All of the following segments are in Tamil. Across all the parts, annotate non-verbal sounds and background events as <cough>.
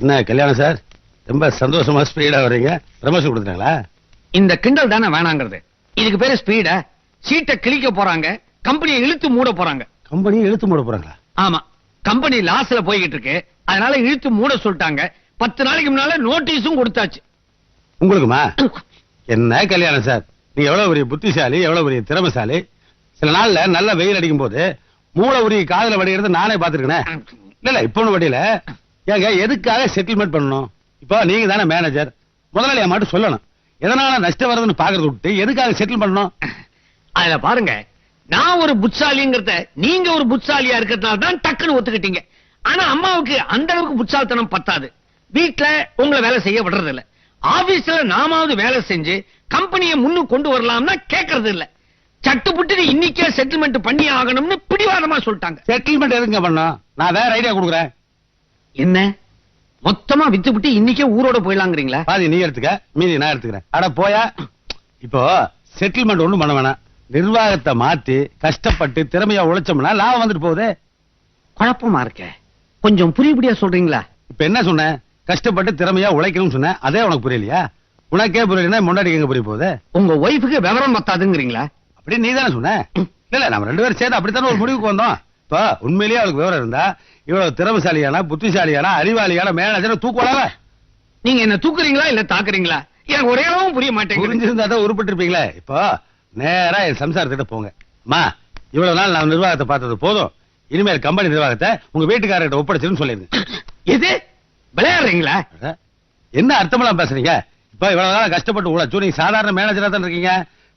என்ன கல்யாணம் சார்? ரொம்ப சந்தோஷமா ஸ்பீடா வர்றீங்க. ப்ரமோஷன் கொடுத்துட்டாங்களா? இந்த கிண்டல் தானே வேணாங்கிறது. இதுக்கு பேரு ஸ்பீட சீட்டை கிழிக்க போறாங்க கம்பெனியை இழுத்து மூட போறாங்க. கம்பெனி இழுத்து மூட போறாங்களா? ஆமா. கம்பெனி லாஸ்ல போய்கிட்டு இருக்கு. அதனால இழுத்து மூட சொல்லிட்டாங்க. பத்து நாளைக்கு முன்னால நோட்டீஸும் கொடுத்தாச்சு. உங்களுக்குமா? என்ன கல்யாணம் சார்? நீங்க எவ்வளவு பெரிய புத்திசாலி எவ்வளவு பெரிய திறமைசாலி? சில நாள்ல நல்ல வெயில் அடிக்கும் போது மூளை உரி காதுல வடிகிறது நானே பாத்துருக்கேன் இல்ல இல்ல இப்ப ஒண்ணும் வடியில. ஏங்க எதுக்காக செட்டில்மெண்ட் பண்ணணும்? இப்போ நீங்க தானே மேனேஜர் முதலாளியா மட்டும் சொல்லணும். எதனால நஷ்டம் வருதுன்னு பாக்குறத விட்டு எதுக்காக செட்டில் பண்ணணும்? அதுல பாருங்க நான் ஒரு புட்சாலிங்கிறத நீங்க ஒரு புட்சாலியா இருக்கிறதுனால தான் டக்குன்னு ஒத்துக்கிட்டீங்க. ஆனா அம்மாவுக்கு அந்த அளவுக்கு புட்சாலித்தனம் பத்தாது. வீட்ல உங்களை வேலை செய்ய விடுறது இல்ல ஆபீஸ்ல நாமாவது வேலை செஞ்சு கம்பெனியை முன்னுக்கு கொண்டு வரலாம்னா கேட்கறது இல்ல சட்டுப்புட்டு இன்னைக்கே செட்டில்மெண்ட் பண்ணி ஆகணும்னு பிடிவாதமா சொல்லிட்டாங்க. செட்டில்மெண்ட் எதுங்க பண்ணணும்? நான் வேற ஐடியா கொடுக்குறேன். என்ன? மொத்தமா வித்துவிட்டு இன்னைக்கே ஊரோட போயிடலாங்கிறீங்களா? பாதி நீ எடுத்துக்க மீதி நான் எடுத்துக்கிறேன். அட போயா. இப்போ செட்டில்மெண்ட் ஒண்ணும் பண்ண வேணாம். நிர்வாகத்தை மாத்தி கஷ்டப்பட்டு திறமையா உழைச்சோம்னா லாபம் வந்துட்டு போகுது. குழப்பமா இருக்க. கொஞ்சம் புரியுபடியா சொல்றீங்களா? இப்ப என்ன சொன்னேன் கஷ்டப்பட்டு திறமையா உழைக்கணும்னு சொன்னேன் அதே உனக்கு புரியலையா? உனக்கே புரியலன்னா முன்னாடி எங்க புரிய போகுது? உங்க ஒய்ஃபுக்கு விவரம் பத்தாதுங்கிறீங்களா? அப்படி நீ தானே சொன்ன இல்ல நம்ம ரெண்டு பேரும் சேர்ந்து அப்படித்தானே ஒரு முடிவுக்கு வந்தோம். இப்போ உண்மையிலேயே அவளுக்கு விவரம் இருந்தா இவ்வளவு திறமைசாலியான புத்திசாலியான அறிவாளியான மேனேஜர் தூக்குவாங்க நீங்க என்ன தூக்குறீங்களா இல்ல தாக்குறீங்களா? எனக்கு ஒரே அளவும் புரிய மாட்டேங்குது. புரிஞ்சிருந்தா தான் உருப்பட்டு இருப்பீங்களே இப்போ நேரா என் சம்சாரத்திட்ட போங்க. அம்மா இவ்வளவு நாள் நான் நிர்வாகத்தை பார்த்தது போதும். இனிமேல் கம்பெனி நிர்வாகத்தை உங்க வீட்டுக்காரர்கிட்ட ஒப்படைச்சிருன்னு சொல்லிருங்க. எது? விளையாடுறீங்களா? என்ன அர்த்தமெல்லாம் பேசுறீங்க? இப்ப இவ்வளவு நாள் கஷ்டப்பட்டு உழைச்சு நீங்க சாதாரண மேனேஜரா தான் இருக்கீங்க?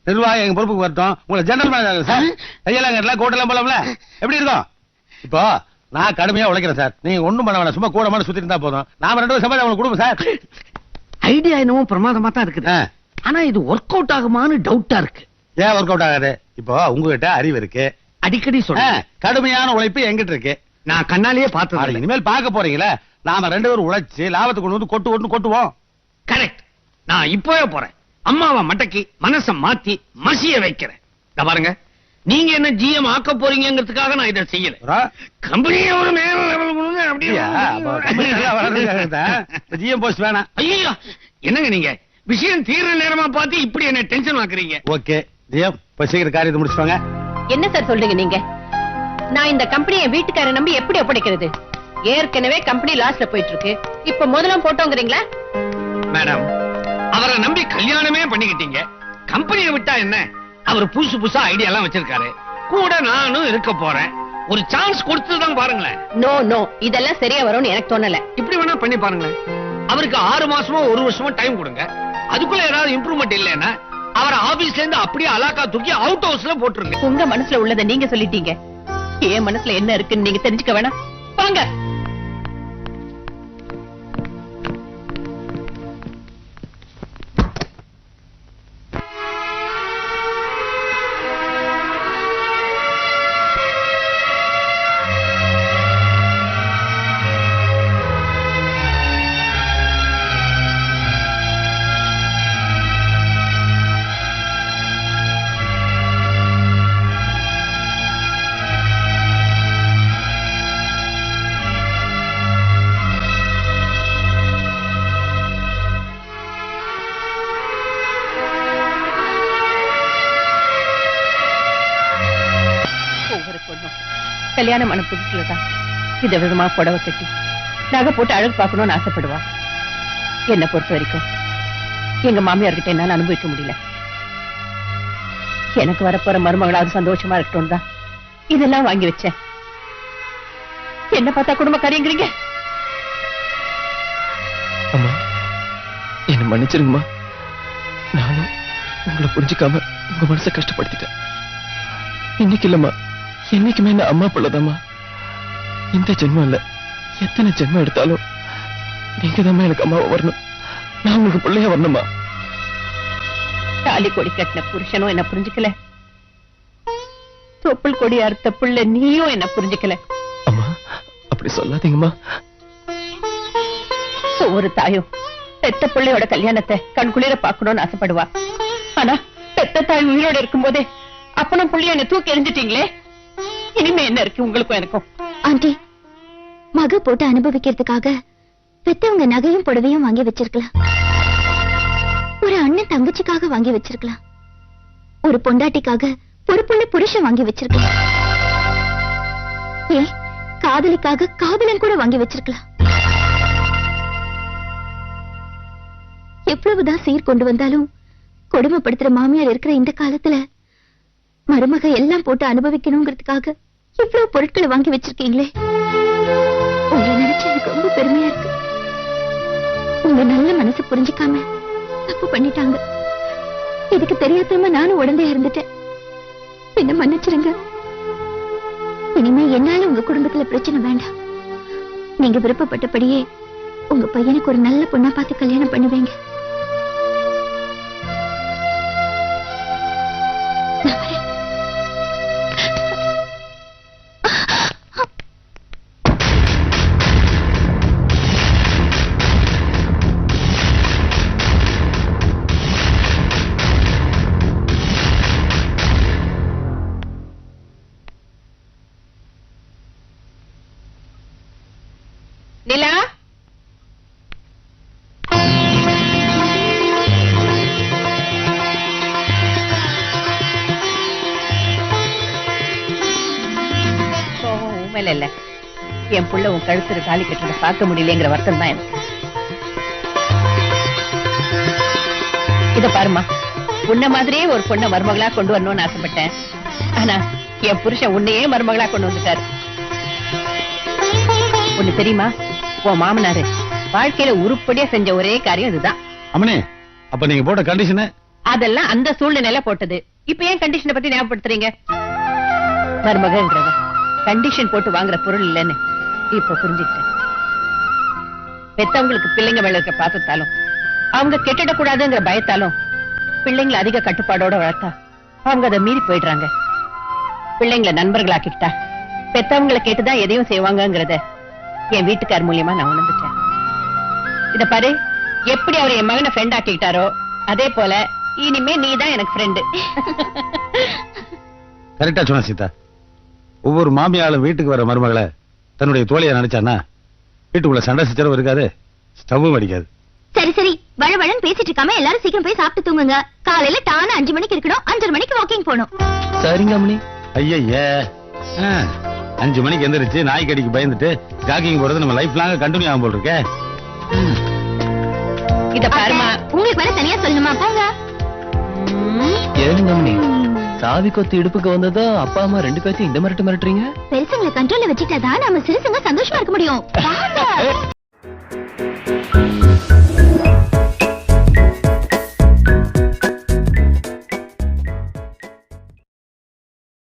நிர்வாகம் எங்க பொறுப்புக்கு வரட்டும். உங்களை ஜெனரல் மேனேஜர் சார் கையெல்லாம் கட்டலாம் கோட்டெல்லாம் போலாம்ல எப்படி இருக்கும்? இப்போ நான் கடுமையா உழைக்கிறேன் சார். நீங்க ஒண்ணும் பண்ண வேணாம். சும்மா கூட மாட சுத்தி இருந்தா போதும். நாம ரெண்டு பேரும் சம்பாதி உங்களுக்கு கொடுப்போம் சார். ஐடியா என்னவோ பிரமாதமா தான் இருக்குது. ஆனா இது ஒர்க் அவுட் ஆகுமான்னு டவுட்டா இருக்கு. ஏன் ஒர்க் அவுட் ஆகாது? இப்போ உங்ககிட்ட அறிவு இருக்கு. அடிக்கடி சொல்றேன். கடுமையான உழைப்பு எங்கிட்ட இருக்கு. நான் கண்ணாலேயே அட, பார்த்தது இனிமேல் பார்க்க போறீங்களே. நாம ரெண்டு பேரும் உழைச்சு லாபத்தை கொண்டு வந்து கொட்டு கொட்டு கொட்டுவோம். கரெக்ட் நான் இப்பவே போறேன். அம்மாவை மடக்கி மனச மாத்தி மசிய வைக்கிறேன். பாருங்க. நீங்க என்ன ஜிஎம் ஆக்க போறீங்கிறதுக்காக நான் இதை செய்யல. கம்பெனியை ஒரு மேல கொடுங்க, அப்படியே GM <laughs> post வேணாம். ஐயோ என்னங்க நீங்க? விஷயம் தீர்ற நேரமா பார்த்து இப்படி என்ன டென்ஷன் ஆக்குறீங்க. ஓகே ஜிஎம் போய் சீக்கிரம் காரியத்தை முடிச்சுவாங்க என்ன சார் சொல்றீங்க நீங்க? நான் இந்த கம்பெனியை வீட்டுக்கார நம்பி எப்படி ஒப்படைக்கிறது? ஏற்கனவே கம்பெனி லாஸ்ல போயிட்டு இருக்கு இப்ப முதலாம் போட்டோங்கிறீங்களா? மேடம் அவரை நம்பி கல்யாணமே பண்ணிக்கிட்டீங்க. கம்பெனியை விட்டா என்ன? அவர் புதுசு புதுசா ஐடியா எல்லாம் வச்சிருக்காரு. கூட நானும் இருக்க போறேன். ஒரு சான்ஸ் கொடுத்துதான் பாருங்களேன். நோ நோ இதெல்லாம் சரியா வரும்னு எனக்கு தோணல. இப்படி வேணா பண்ணி பாருங்களேன். அவருக்கு ஆறு மாசமோ ஒரு வருஷமோ டைம் கொடுங்க. அதுக்குள்ள ஏதாவது இம்ப்ரூவ்மெண்ட் இல்லைன்னா அவரை ஆபீஸ்ல இருந்து அப்படியே அலாக்கா தூக்கி அவுட் ஹவுஸ்ல போட்டுருங்க. உங்க மனசுல உள்ளத நீங்க சொல்லிட்டீங்க. என் மனசுல என்ன இருக்குன்னு நீங்க தெரிஞ்சுக்க வேணாம். வாங்க. கல்யாணம் ஆன புதுசுலதான் தான் விதமா புடவை கட்டி நகை போட்டு அழகு பார்க்கணும்னு ஆசைப்படுவா. என்னை பொறுத்த வரைக்கும் எங்க மாமியார்கிட்ட என்னால அனுபவிக்க முடியல. எனக்கு வரப்போற மருமகளாவது சந்தோஷமா இருக்கட்டும் தான் இதெல்லாம் வாங்கி வச்சேன். என்ன பார்த்தா குடும்ப கரையங்கிறீங்க? அம்மா என்ன மன்னிச்சிருங்கம்மா. நானும் உங்களை புரிஞ்சுக்காம உங்க மனசை கஷ்டப்படுத்திட்டேன். இன்னைக்கு இல்லம்மா. என்னைக்குமே நான் அம்மா பிள்ளைதாம்மா? இந்த ஜென்மம் இல்ல. எத்தனை ஜென்மம் எடுத்தாலும் நீங்க எனக்கு அம்மாவை வரணும். நான் உங்களுக்கு பிள்ளையா வரணுமா? தாலி கொடி கட்டின புருஷனும் என்ன புரிஞ்சுக்கல? தொப்புள் கொடி அறுத்த புள்ள நீயும் என்ன புரிஞ்சுக்கல? அம்மா அப்படி சொல்லாதீங்கம்மா. ஒவ்வொரு தாயும் பெத்த பிள்ளையோட கல்யாணத்தை கண்குளிர பாக்கணும்னு ஆசைப்படுவா. ஆனா பெத்த தாய் உயிரோட இருக்கும்போதே அப்பனும் புள்ளைய என்ன தூக்கி எறிஞ்சிட்டீங்களே? இனிமே என்ன இருக்கு உங்களுக்கும் எனக்கும்? ஆண்டி மக போட்டு அனுபவிக்கிறதுக்காக பெத்தவங்க நகையும் புடவையும் வாங்கி வச்சிருக்கலாம். ஒரு அண்ணன் தங்கச்சிக்காக வாங்கி வச்சிருக்கலாம். ஒரு பொண்டாட்டிக்காக பொறுப்புள்ள புருஷன் வாங்கி வச்சிருக்கலாம். ஏன்? காதலிக்காக காதலன் கூட வாங்கி வச்சிருக்கலாம். எவ்வளவுதான் சீர் கொண்டு வந்தாலும் கொடுமைப்படுத்துற மாமியார் இருக்கிற இந்த காலத்துல மருமக எல்லாம் போட்டு அனுபவிக்கணுங்கிறதுக்காக இவ்வளவு பொருட்களை வாங்கி வச்சிருக்கீங்களே? உங்களை நினைச்சு எனக்கு ரொம்ப பெருமையா இருக்கு. உங்க நல்ல மனசு புரிஞ்சுக்காம தப்பு பண்ணிட்டாங்க. இதுக்கு தெரியாதமா நானும் உடந்தே இருந்துட்டேன். என்ன மன்னிச்சிருங்க. இனிமே என்னால உங்க குடும்பத்துல பிரச்சனை வேண்டாம். நீங்க விருப்பப்பட்டபடியே உங்க பையனுக்கு ஒரு நல்ல பொண்ணா பார்த்து கல்யாணம் பண்ணுவீங்க. மேல இல்ல என் புள்ள உன் கழுத்துல தாலி கட்டுறத பார்க்க முடியலங்கிற வருத்தம் தான் எனக்கு. இத பாருமா உன்ன மாதிரியே ஒரு பொண்ணை மருமகளா கொண்டு வரணும்னு ஆசைப்பட்டேன். ஆனா என் புருஷன் உன்னையே மருமகளா கொண்டு வந்துட்டாரு. ஒண்ணு தெரியுமா? உன் மாமனாரு வாழ்க்கையில உருப்படியா செஞ்ச ஒரே காரியம் இதுதான். அம்மனே அப்ப நீங்க போட்ட கண்டிஷனு அதெல்லாம் அந்த சூழ்நிலையில போட்டது. இப்ப ஏன் கண்டிஷனை பத்தி ஞாபகப்படுத்துறீங்க? மருமகன்றவ கண்டிஷன் போட்டு வாங்குற பொருள் இல்லைன்னு இப்ப புரிஞ்சுக்கிட்டேன். பெத்தவங்களுக்கு பிள்ளைங்க மேல இருக்க பாசத்தாலும் அவங்க கெட்டிடக்கூடாதுங்கிற பயத்தாலும் பிள்ளைங்களை அதிக கட்டுப்பாடோட வளர்த்தா அவங்க அதை மீறி போயிடுறாங்க. பிள்ளைங்களை நண்பர்களாக்கிட்டா பெத்தவங்களை கேட்டுதான் எதையும் செய்வாங்கங்கிறத என் வீட்டுக்கார் மூலியமா நான் உணர்ந்துட்டேன். இத பாரு எப்படி அவர் என் மகனை ஃப்ரெண்ட் ஆக்கிக்கிட்டாரோ அதே போல இனிமே நீதான் எனக்கு ஃப்ரெண்டு கரெக்டா <laughs> சொன்ன சீதா. ஒவ்வொரு மாமியாலும் வீட்டுக்கு வர மருமகளை தன்னுடைய தோழியா நினைச்சானா வீட்டுக்குள்ள சண்டை சச்சரவு இருக்காது ஸ்டவ்வும் அடிக்காது. சரி சரி. வழவழன்னு பேசிட்டு இருக்காம எல்லாரும் சீக்கிரம் போய் சாப்பிட்டு தூங்குங்க. காலையில டான அஞ்சு மணிக்கு இருக்கணும். அஞ்சரை மணிக்கு வாக்கிங் போகணும். சரிங்க அம்மனி ஐயய்யே அஞ்சு மணிக்கு எந்திரிச்சு நாய் கடிக்கு பயந்துட்டு ஜாக்கிங் போறது நம்ம லைஃப் லாங்க கண்டினியூ ஆகும் போல் இருக்கே இத பாருமா. அத்தை, உங்களுக்கு வேற தனியா சொல்லணுமா? போங்க அம்மனி சாவி கொத்து இடுப்புக்கு வந்ததும் அப்பா அம்மா ரெண்டு பேர்த்தையும் இந்த மிரட்டு மிரட்டுறீங்க பெருசுங்களை கண்ட்ரோல்ல வச்சுட்டாதான் நம்ம சிறுசுங்க சந்தோஷமா இருக்க முடியும்.